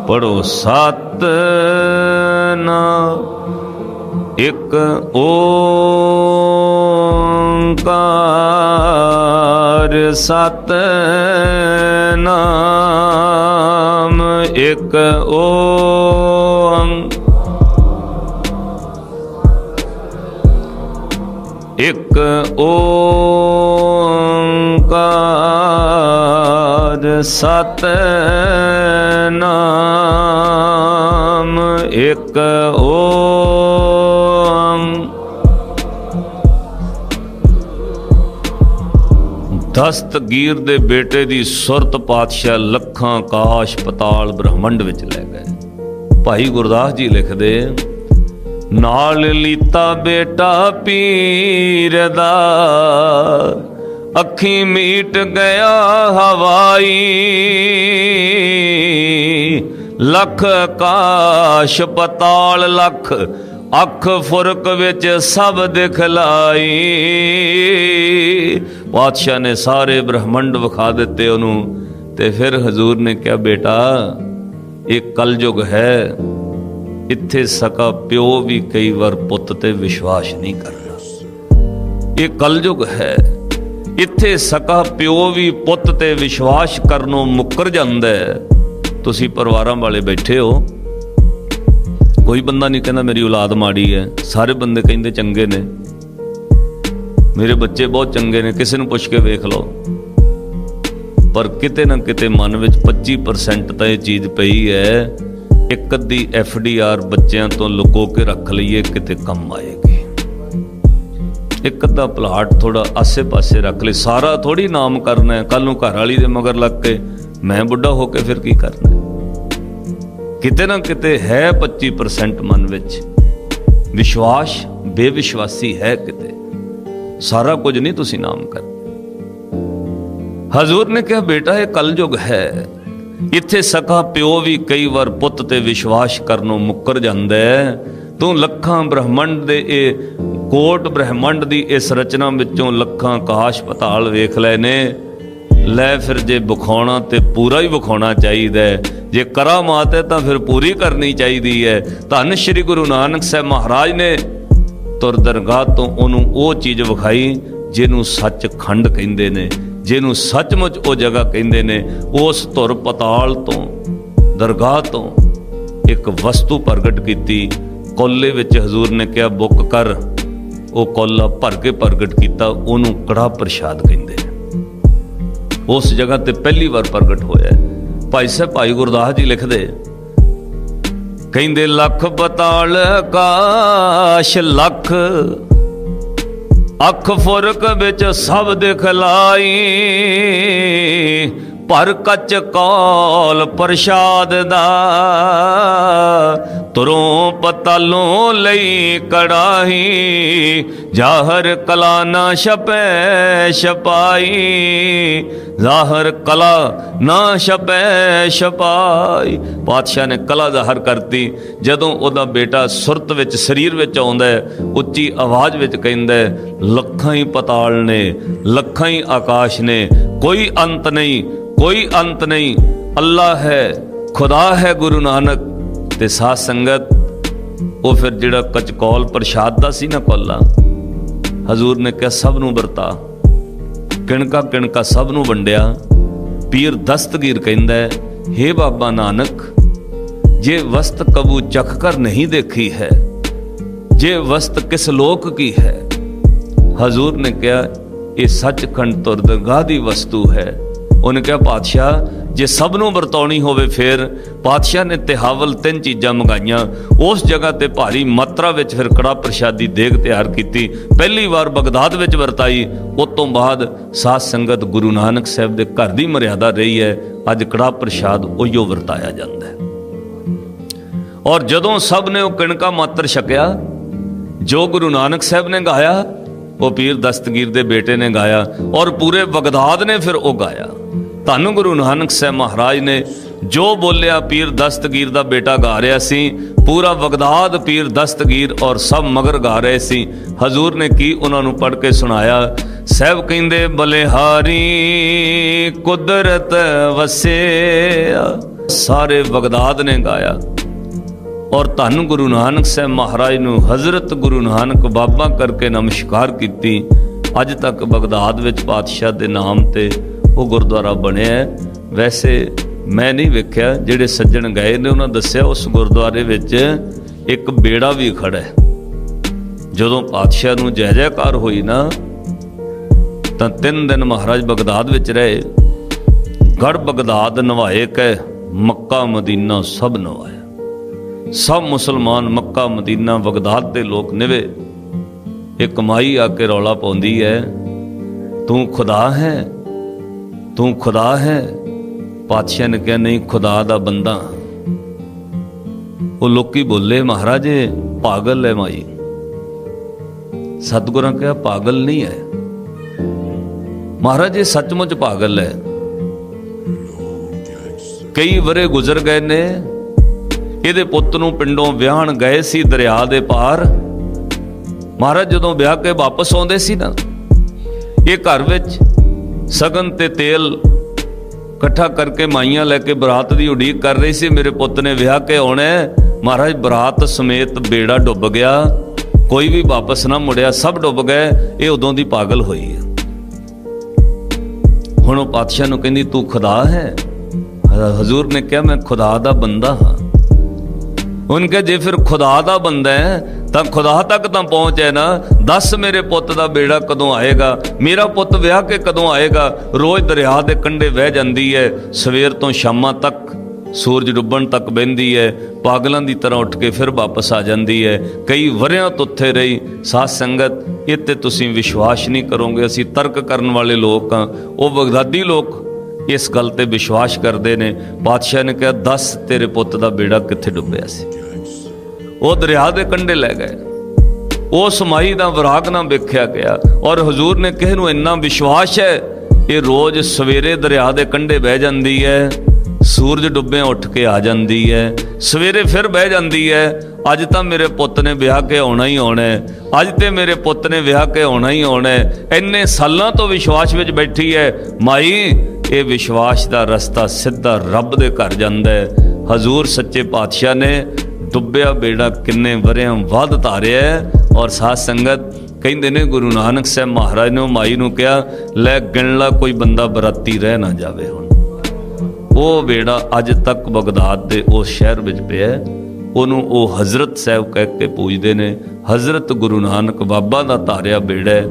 ਪੜੋ ਸਤ ਨਾਮ ਇੱਕ ਓੰਕਾਰ। ਸਤ ਨਾਮ ਇੱਕ ਓੰ। ਇੱਕ ਓੰਕਾਰ ਸਤ ਨਾਮ ਇੱਕ ਓੰ ਦਸਤਗੀਰ ਦੇ ਬੇਟੇ ਦੀ ਸੁਰਤ ਪਾਤਸ਼ਾਹ ਲੱਖਾਂ ਕਾਸ਼ ਪਤਾਲ ਬ੍ਰਹਮੰਡ ਵਿੱਚ ਲੈ ਗਏ। ਭਾਈ ਗੁਰਦਾਸ ਜੀ ਲਿਖਦੇ ਨਾਲ ਲੀਤਾ ਬੇਟਾ ਪੀਰ ਦਾ। ਅੱਖੀ ਮੀਟ ਗਿਆ ਹਵਾਈ। ਲੱਖ ਕਾਸ਼ ਪਤਾਲ, ਲੱਖ ਅੱਖ ਫੁਰਕ ਵਿੱਚ ਸਭ ਦਿਖਲਾਈ। ਬਾਦਸ਼ਾਹ ਨੇ ਸਾਰੇ ਬ੍ਰਹਮੰਡ ਵਿਖਾ ਦਿੱਤੇ ਉਹਨੂੰ ਤੇ ਫਿਰ ਹਜ਼ੂਰ ਨੇ ਕਿਹਾ, ਬੇਟਾ, ਇਹ ਕਲਯੁਗ ਹੈ। ਇੱਥੇ ਸਕਾ ਪਿਓ ਵੀ ਕਈ ਵਾਰ ਪੁੱਤ ਤੇ ਵਿਸ਼ਵਾਸ ਨਹੀਂ ਕਰਦਾ ਇਹ ਕਲਯੁਗ ਹੈ। ਇੱਥੇ ਸਕਾ ਪਿਓ ਵੀ ਪੁੱਤ ਤੇ ਵਿਸ਼ਵਾਸ ਕਰਨੋਂ ਮੁੱਕਰ ਜਾਂਦਾ ਹੈ। ਤੁਸੀਂ ਪਰਿਵਾਰਾਂ ਵਾਲੇ ਬੈਠੇ ਹੋ। ਕੋਈ ਬੰਦਾ ਨਹੀਂ ਕਹਿੰਦਾ ਮੇਰੀ ਔਲਾਦ ਮਾੜੀ ਹੈ। ਸਾਰੇ ਬੰਦੇ ਕਹਿੰਦੇ ਚੰਗੇ ਨੇ। ਮੇਰੇ ਬੱਚੇ ਬਹੁਤ ਚੰਗੇ ਨੇ। ਕਿਸੇ ਨੂੰ ਪੁੱਛ ਕੇ ਵੇਖ ਲਓ। ਪਰ ਕਿਤੇ ਨਾ ਕਿਤੇ ਮਨ ਵਿੱਚ 25% ਤਾਂ ਇਹ ਚੀਜ਼ ਪਈ ਹੈ। ਇੱਕ ਅੱਧੀ ਐਫ ਡੀ ਆਰ ਬੱਚਿਆਂ ਤੋਂ ਲੁਕੋ ਕੇ ਰੱਖ ਲਈਏ, ਕਿਤੇ ਕੰਮ ਆਏਗੀ। ਇੱਕ ਅੱਧਾ ਪਲਾਟ ਥੋੜਾ ਆਸੇ-ਪਾਸੇ ਰੱਖ ਲਈ ਸਾਰਾ ਥੋੜੀ ਨਾਮ ਕਰਨਾ ਹੈ। ਕੱਲ ਨੂੰ ਘਰ ਵਾਲੀ ਦੇ ਮਗਰ ਲੱਗ ਕੇ ਮੈਂ ਬੁੱਢਾ ਹੋ ਕੇ ਫਿਰ ਕੀ ਕਰਨਾ ਕਿਤੇ ਨਾ ਕਿਤੇ ਹੈ 25% ਮਨ ਵਿੱਚ। ਵਿਸ਼ਵਾਸ, ਬੇਵਿਸ਼ਵਾਸੀ ਹੈ ਕਿਤੇ। ਸਾਰਾ ਕੁਝ ਨਹੀਂ ਤੁਸੀਂ ਨਾਮ ਕਰ ਹਜ਼ੂਰ ਨੇ ਕਿਹਾ, ਬੇਟਾ, ਇਹ ਕਲਯੁਗ ਹੈ। ਇੱਥੇ ਸਕਾ ਪਿਓ ਵੀ ਕਈ ਵਾਰ ਪੁੱਤ ਤੇ ਵਿਸ਼ਵਾਸ ਕਰਨੋਂ ਮੁੱਕਰ ਜਾਂਦਾ ਹੈ। ਤੂੰ ਲੱਖਾਂ ਬ੍ਰਹਮੰਡ ਦੇ ਇਹ ਕੋਟ ਬ੍ਰਹਿਮੰਡ ਦੀ ਇਸ ਰਚਨਾ ਵਿੱਚੋਂ ਲੱਖਾਂ ਕਾਸ਼ ਪਤਾਲ ਵੇਖ ਲਏ ਨੇ। ਲੈ ਫਿਰ ਜੇ ਵਿਖਾਉਣਾ ਤੇ ਪੂਰਾ ਹੀ ਵਿਖਾਉਣਾ ਚਾਹੀਦਾ ਹੈ। ਜੇ ਕਰਾਮਾਤ ਹੈ ਤਾਂ ਫਿਰ ਪੂਰੀ ਕਰਨੀ ਚਾਹੀਦੀ ਹੈ। ਧੰਨ ਸ਼੍ਰੀ ਗੁਰੂ ਨਾਨਕ ਸਾਹਿਬ ਮਹਾਰਾਜ ਨੇ ਤੁਰ ਦਰਗਾਹ ਤੋਂ ਉਹਨੂੰ ਉਹ ਚੀਜ਼ ਵਿਖਾਈ ਜਿਹਨੂੰ ਸੱਚ ਖੰਡ ਕਹਿੰਦੇ ਨੇ। ਜਿਹਨੂੰ ਸੱਚਮੁੱਚ ਉਹ ਜਗ੍ਹਾ ਕਹਿੰਦੇ ਨੇ, ਉਸ ਧੁਰ ਪਤਾਲ ਤੋਂ, ਦਰਗਾਹ ਤੋਂ ਇੱਕ ਵਸਤੂ ਪ੍ਰਗਟ ਕੀਤੀ। ਕੋਲੇ ਵਿੱਚ ਹਜ਼ੂਰ ਨੇ ਕਿਹਾ, ਬੁੱਕ ਕਰ। ਉਹ ਕੋਲਾ ਭਰ ਕੇ ਪ੍ਰਗਟ ਕੀਤਾ, ਉਹਨੂੰ ਕੜਾ ਪ੍ਰਸ਼ਾਦ ਕਹਿੰਦੇ ਨੇ। ਉਸ ਜਗ੍ਹਾ ਤੇ ਪਹਿਲੀ ਵਾਰ ਪ੍ਰਗਟ ਹੋਇਆ। ਭਾਈ ਸਾਹਿਬ, ਭਾਈ ਗੁਰਦਾਸ ਜੀ ਲਿਖਦੇ, ਕਹਿੰਦੇ, ਲੱਖ ਪਤਾਲ, ਕਾਸ਼ ਲੱਖ ਅੱਖ ਫੁਰਕ ਵਿੱਚ ਸਭ ਦਿਖਲਾਈ ਪਰ ਕੱਚ ਕੌਲ ਪ੍ਰਸ਼ਾਦ ਦਾ ਤੁਰੋਂ ਪਤਾਲੋਂ ਲਈ ਕੜਾਹੀ, ਜ਼ਾਹਰ ਕਲਾ ਨਾ ਛਪੈ ਛਪਾਈ, ਜ਼ਾਹਰ ਕਲਾ ਨਾ ਛਪੈ ਛਪਾਈ। ਪਾਤਸ਼ਾਹ ਨੇ ਕਲਾ ਜ਼ਾਹਰ ਕਰਤੀ, ਜਦੋਂ ਉਹਦਾ ਬੇਟਾ ਸੁਰਤ ਵਿੱਚ, ਸਰੀਰ ਵਿੱਚ ਆਉਂਦਾ ਉੱਚੀ ਆਵਾਜ਼ ਵਿੱਚ ਕਹਿੰਦਾ ਲੱਖਾਂ ਹੀ ਪਤਾਲ ਨੇ, ਲੱਖਾਂ ਹੀ ਆਕਾਸ਼ ਨੇ, ਕੋਈ ਅੰਤ ਨਹੀਂ, ਕੋਈ ਅੰਤ ਨਹੀਂ। ਅੱਲਾ ਹੈ, ਖੁਦਾ ਹੈ ਗੁਰੂ ਨਾਨਕ ਤੇ ਸਾਧ ਸੰਗਤ ਉਹ ਫਿਰ ਜਿਹੜਾ ਕਚਕੌਲ ਪ੍ਰਸ਼ਾਦ ਦਾ ਸੀ ਨਾ ਕੋਲਾ, ਹਜ਼ੂਰ ਨੇ ਕਿਹਾ, ਸਭ ਨੂੰ ਵਰਤਾ। ਕਿਣਕਾ ਕਿਣਕਾ ਸਭ ਨੂੰ ਵੰਡਿਆ। ਪੀਰ ਦਸਤਗੀਰ ਕਹਿੰਦਾ ਹੈ ਬਾਬਾ ਨਾਨਕ, ਜੇ ਵਸਤ ਕਬੂ ਚਖ ਕਰ ਨਹੀਂ ਦੇਖੀ ਹੈ, ਜੇ ਵਸਤ ਕਿਸ ਲੋਕ ਕੀ ਹੈ? ਹਜ਼ੂਰ ਨੇ ਕਿਹਾ, ਇਹ ਸੱਚਖੰਡ ਤੁਰ ਦਰਗਾਹ ਦੀ ਵਸਤੂ ਹੈ। ਉਹਨੇ ਕਿਹਾ, ਪਾਤਸ਼ਾਹ ਜੇ ਸਭ ਨੂੰ ਵਰਤਾਉਣੀ ਹੋਵੇ ਫਿਰ ਪਾਤਸ਼ਾਹ ਨੇ ਤਿਹਾਵਲ ਤਿੰਨ ਚੀਜ਼ਾਂ ਮੰਗਾਈਆਂ। ਉਸ ਜਗ੍ਹਾ ਤੇ ਭਾਰੀ ਮਾਤਰਾ ਵਿੱਚ ਫਿਰ ਕੜਾ ਪ੍ਰਸ਼ਾਦੀ ਦੇਗ ਤਿਆਰ ਕੀਤੀ। ਪਹਿਲੀ ਵਾਰ ਬਗਦਾਦ ਵਿੱਚ ਵਰਤਾਈ। ਉਸ ਤੋਂ ਬਾਅਦ ਸਾਧ ਸੰਗਤ ਗੁਰੂ ਨਾਨਕ ਸਾਹਿਬ ਦੇ ਘਰ ਦੀ ਮਰਿਆਦਾ ਰਹੀ ਹੈ। ਅੱਜ ਕੜਾ ਪ੍ਰਸ਼ਾਦ ਉਹੀਓ ਵਰਤਾਇਆ ਜਾਂਦਾ ਹੈ। ਔਰ ਜਦੋਂ ਸਭ ਨੇ ਉਹ ਕਿਣਕਾ ਮਾਤਰ ਛਕਿਆ, ਜੋ ਗੁਰੂ ਨਾਨਕ ਸਾਹਿਬ ਨੇ ਗਾਇਆ, ਉਹ ਪੀਰ ਦਸਤਗੀਰ ਦੇ ਬੇਟੇ ਨੇ ਗਾਇਆ। ਔਰ ਪੂਰੇ ਬਗਦਾਦ ਨੇ ਫਿਰ ਉਹ ਗਾਇਆ। ਤੁਹਾਨੂੰ ਗੁਰੂ ਨਾਨਕ ਸਾਹਿਬ ਮਹਾਰਾਜ ਨੇ ਜੋ ਬੋਲਿਆ ਪੀਰ ਦਸਤਗੀਰ ਦਾ ਬੇਟਾ ਗਾ ਰਿਹਾ ਸੀ, ਪੂਰਾ ਬਗਦਾਦ ਪੀਰ ਦਸਤਗੀਰ ਔਰ ਸਭ ਮਗਰ ਗਾ ਰਹੇ ਸੀ। ਹਜ਼ੂਰ ਨੇ ਕੀ ਉਹਨਾਂ ਨੂੰ ਪੜ੍ਹ ਕੇ ਸੁਣਾਇਆ? ਸਹਿਬ ਕਹਿੰਦੇ, ਬਲਿਹਾਰੀ ਕੁਦਰਤ ਵਸਿਆ ਸਾਰੇ ਬਗਦਾਦ ਨੇ ਗਾਇਆ। ਔਰ ਧੰਨ ਗੁਰੂ ਨਾਨਕ ਸਾਹਿਬ ਮਹਾਰਾਜ ਨੂੰ ਹਜ਼ਰਤ ਗੁਰੂ ਨਾਨਕ ਬਾਬਾ ਕਰਕੇ ਨਮਸਕਾਰ ਕੀਤੀ। ਅੱਜ ਤੱਕ ਬਗਦਾਦ ਵਿੱਚ ਪਾਤਸ਼ਾਹ ਦੇ ਨਾਮ ਤੇ ਉਹ ਗੁਰਦੁਆਰਾ ਬਣਿਆ ਵੈਸੇ ਮੈਂ ਨਹੀਂ ਵੇਖਿਆ, ਜਿਹੜੇ ਸੱਜਣ ਗਏ ਨੇ, ਉਹਨਾਂ ਦੱਸਿਆ ਉਸ ਗੁਰਦੁਆਰੇ ਵਿੱਚ ਇੱਕ ਬੇੜਾ ਵੀ ਖੜਾ ਹੈ। ਜਦੋਂ ਪਾਤਸ਼ਾਹ ਨੂੰ ਜੈ ਜੈਕਾਰ ਹੋਈ ਨਾ, ਤਾਂ ਤਿੰਨ ਦਿਨ ਮਹਾਰਾਜ ਬਗਦਾਦ ਵਿੱਚ ਰਹੇ। ਗੜ ਬਗਦਾਦ ਨਵਾਏ ਕੈ, ਮੱਕਾ ਮਦੀਨਾ ਸਭ ਨਵਾਇਆ। ਸਭ ਮੁਸਲਮਾਨ ਮੱਕਾ ਮਦੀਨਾ ਬਗਦਾਦ ਦੇ ਲੋਕ ਨਿਵੇ। ਇਹ ਕਮਾਈ ਆ ਕੇ ਰੌਲਾ ਪਾਉਂਦੀ ਹੈ, ਤੂੰ ਖੁਦਾ ਹੈ? ਤੂੰ ਖੁਦਾ ਹੈ? ਪਾਤਸ਼ਾਹ ਨੇ ਕਿਹਾ, ਨਹੀਂ, ਖੁਦਾ ਦਾ ਬੰਦਾ। ਉਹ ਲੋਕੀ ਬੋਲੇ, ਮਹਾਰਾਜ, ਪਾਗਲ ਹੈ ਮਾਈ। ਸਤਿਗੁਰਾਂ ਕਿਹਾ, ਪਾਗਲ ਨਹੀਂ ਹੈ। ਮਹਾਰਾਜ ਇਹ ਸੱਚਮੁੱਚ ਪਾਗਲ ਹੈ। ਕਈ ਵਰੇ ਗੁਜ਼ਰ ਗਏ ਨੇ। ਇਹਦੇ ਪੁੱਤ ਨੂੰ ਪਿੰਡੋਂ ਵਿਆਹਣ ਗਏ ਸੀ, ਦਰਿਆ ਦੇ ਪਾਰ। ਮਹਾਰਾਜ ਜਦੋਂ ਵਿਆਹ ਕੇ ਵਾਪਸ ਆਉਂਦੇ ਸੀ ਨਾ, ਇਹ ਘਰ ਵਿੱਚ ਸਗਨ ਤੇ ਤੇਲ ਇਕੱਠਾ ਕਰਕੇ ਮਾਈਆਂ ਲੈ ਕੇ ਬਰਾਤ ਦੀ ਉਡੀਕ ਕਰ ਰਹੀ ਸੀ। ਮੇਰੇ ਪੁੱਤ ਨੇ ਵਿਆਹ ਕੇ ਆਉਣਾ ਮਹਾਰਾਜ, ਬਰਾਤ ਸਮੇਤ ਬੇੜਾ ਡੁੱਬ ਗਿਆ। ਕੋਈ ਵੀ ਵਾਪਸ ਨਾ ਮੁੜਿਆ, ਸਭ ਡੁੱਬ ਗਏ। ਇਹ ਉਦੋਂ ਦੀ ਪਾਗਲ ਹੋਈ ਹੈ। ਹੁਣ ਉਹ ਪਾਤਸ਼ਾਹ ਨੂੰ ਕਹਿੰਦੀ, ਤੂੰ ਖੁਦਾ ਹੈ, ਹਜ਼ੂਰ ਨੇ ਕਿਹਾ, ਮੈਂ ਖੁਦਾ ਦਾ ਬੰਦਾ ਹਾਂ। ਉਹਨ ਕਿਹਾ ਜੇ ਫਿਰ ਖੁਦਾ ਦਾ ਬੰਦਾ ਹੈ, ਤਾਂ ਖੁਦਾ ਤੱਕ ਤਾਂ ਪਹੁੰਚ ਹੈ ਨਾ, ਦੱਸ ਮੇਰੇ ਪੁੱਤ ਦਾ ਬੇੜਾ ਕਦੋਂ ਆਏਗਾ? ਮੇਰਾ ਪੁੱਤ ਵਿਆਹ ਕੇ ਕਦੋਂ ਆਏਗਾ? ਰੋਜ਼ ਦਰਿਆ ਦੇ ਕੰਢੇ ਵਹਿ ਜਾਂਦੀ ਹੈ, ਸਵੇਰ ਤੋਂ ਸ਼ਾਮਾਂ ਤੱਕ ਸੂਰਜ ਡੁੱਬਣ ਤੱਕ ਬਹਿੰਦੀ ਹੈ, ਪਾਗਲਾਂ ਦੀ ਤਰ੍ਹਾਂ ਉੱਠ ਕੇ ਫਿਰ ਵਾਪਸ ਆ ਜਾਂਦੀ ਹੈ। ਕਈ ਵਰਿਆਂ ਤੋਂ ਉੱਥੇ ਰਹੀ, ਸਾਧ ਸੰਗਤ ਇਹ ਤੇ ਤੁਸੀਂ ਵਿਸ਼ਵਾਸ ਨਹੀਂ ਕਰੋਗੇ, ਅਸੀਂ ਤਰਕ ਕਰਨ ਵਾਲੇ ਲੋਕ ਹਾਂ। ਉਹ ਬਗਦਾਦੀ ਲੋਕ ਇਸ ਗੱਲ ਤੇ ਵਿਸ਼ਵਾਸ ਕਰਦੇ ਨੇ, ਬਾਦਸ਼ਾਹ ਨੇ ਕਿਹਾ, ਦੱਸ ਤੇਰੇ ਪੁੱਤ ਦਾ ਬੇੜਾ ਕਿੱਥੇ ਡੁੱਬਿਆ ਸੀ? ਉਹ ਦਰਿਆ ਦੇ ਕੰਢੇ ਲੈ ਗਏ। ਉਸ ਮਾਈ ਦਾ ਵਿਰਾਗ ਨਾ ਵੇਖਿਆ ਗਿਆ ਔਰ ਹਜ਼ੂਰ ਨੇ ਕਿਸੇ ਨੂੰ ਇੰਨਾ ਵਿਸ਼ਵਾਸ ਹੈ ਇਹ ਰੋਜ਼ ਸਵੇਰੇ ਦਰਿਆ ਦੇ ਕੰਢੇ ਬਹਿ ਜਾਂਦੀ ਹੈ, ਸੂਰਜ ਡੁੱਬਿਆਂ ਉੱਠ ਕੇ ਆ ਜਾਂਦੀ ਹੈ, ਸਵੇਰੇ ਫਿਰ ਬਹਿ ਜਾਂਦੀ ਹੈ, ਅੱਜ ਤਾਂ ਮੇਰੇ ਪੁੱਤ ਨੇ ਵਿਆਹ ਕੇ ਆਉਣਾ ਹੀ ਆਉਣਾ ਹੈ, ਅੱਜ ਤੇ ਮੇਰੇ ਪੁੱਤ ਨੇ ਵਿਆਹ ਕੇ ਆਉਣਾ ਹੀ ਆਉਣਾ ਹੈ, ਇੰਨੇ ਸਾਲਾਂ ਤੋਂ ਵਿਸ਼ਵਾਸ ਵਿੱਚ ਬੈਠੀ ਹੈ, ਮਾਈ, ਇਹ ਵਿਸ਼ਵਾਸ ਦਾ ਰਸਤਾ ਸਿੱਧਾ ਰੱਬ ਦੇ ਘਰ ਜਾਂਦਾ ਹੈ। ਹਜ਼ੂਰ ਸੱਚੇ ਪਾਤਸ਼ਾਹ ਨੇ ਡੁੱਬਿਆ ਬੇੜਾ ਕਿੰਨੇ ਵਰਿਆਂ ਵੱਧ ਧਾਰਿਆ ਔਰ ਸਾਧ ਸੰਗਤ ਕਹਿੰਦੇ ਨੇ, ਗੁਰੂ ਨਾਨਕ ਸਾਹਿਬ ਮਹਾਰਾਜ ਨੇ ਉਹ ਮਾਈ ਨੂੰ ਕਿਹਾ, ਲੈ ਗਿਣ ਲਾ ਕੋਈ ਬੰਦਾ ਬਰਾਤੀ ਰਹਿ ਨਾ ਜਾਵੇ ਹੁਣ। ਉਹ ਬੇੜਾ ਅੱਜ ਤੱਕ ਬਗਦਾਦ ਦੇ ਉਸ ਸ਼ਹਿਰ ਵਿੱਚ ਪਿਆ ਉਹਨੂੰ ਉਹ ਹਜ਼ਰਤ ਸਾਹਿਬ ਕਹਿ ਕੇ ਪੂਜਦੇ ਨੇ, ਹਜ਼ਰਤ ਗੁਰੂ ਨਾਨਕ ਬਾਬਾ ਦਾ ਧਾਰਿਆ ਬੇੜਾ